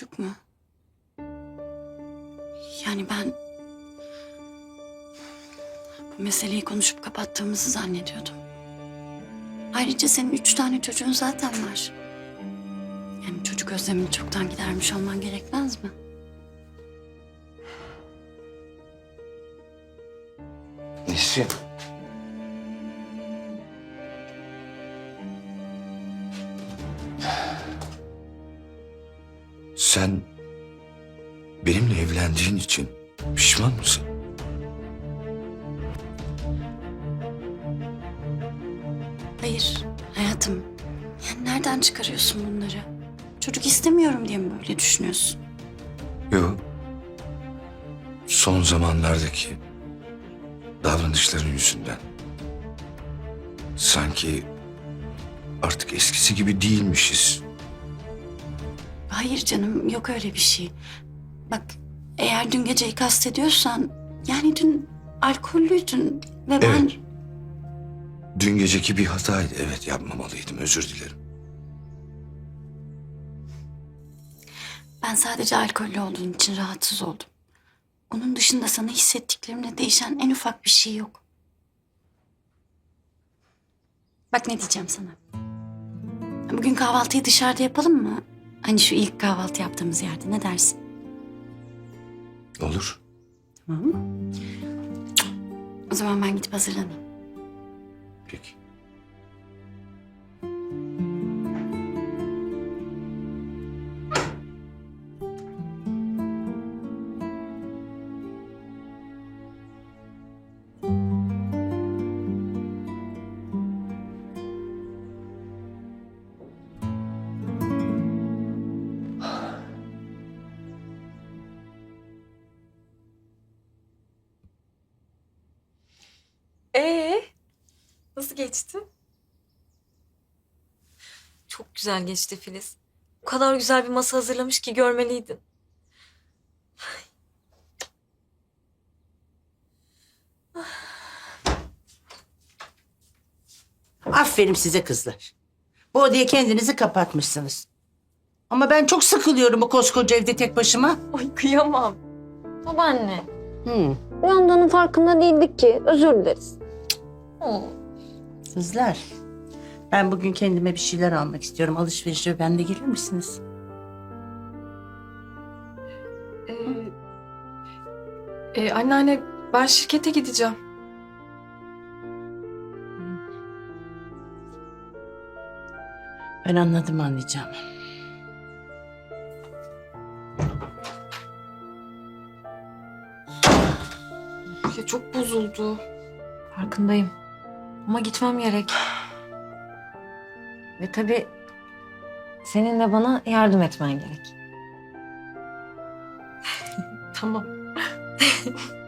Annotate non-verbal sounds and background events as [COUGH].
Çocuk mu? Yani ben... Bu meseleyi konuşup kapattığımızı zannediyordum. Ayrıca senin üç tane çocuğun zaten var. Yani çocuk özlemini çoktan gidermiş olman gerekmez mi? Nesrin. Sen benimle evlendiğin için pişman mısın? Hayır hayatım. Yani nereden çıkarıyorsun bunları? Çocuk istemiyorum diye mi böyle düşünüyorsun? Yok. Son zamanlardaki davranışların yüzünden. Sanki artık eskisi gibi değilmişiz. Hayır canım yok öyle bir şey. Bak eğer dün geceyi kastediyorsan yani dün alkollüydün ve ben Evet. Dün geceki bir hataydı. Evet yapmamalıydım. Özür dilerim. ben sadece alkollü olduğun için rahatsız oldum. Onun dışında sana hissettiklerimle değişen en ufak bir şey yok. Bak ne diyeceğim sana. Bugün kahvaltıyı dışarıda yapalım mı? Hani şu ilk kahvaltı yaptığımız yerde ne dersin? Olur. Tamam mı? O zaman ben gidip hazırlanayım. Peki. Nasıl geçti? Çok güzel geçti Filiz. O kadar güzel bir masa hazırlamış ki görmeliydin. Aferin size kızlar. Bu odaya kendinizi kapatmışsınız. Ama ben çok sıkılıyorum bu koskoca evde tek başıma. Ay kıyamam. Babaanne, Hmm. uyandığının farkında değildik ki. Özür dileriz. Kızlar, ben bugün kendime bir şeyler almak istiyorum. Alışverişe ben de gelir misiniz? Ee, e, anneanne ben şirkete gideceğim. Ben anladım anlayacağım. Ya çok bozuldu. Farkındayım. Ama gitmem gerek. Ve tabii senin de bana yardım etmen gerek. Tamam. [LAUGHS]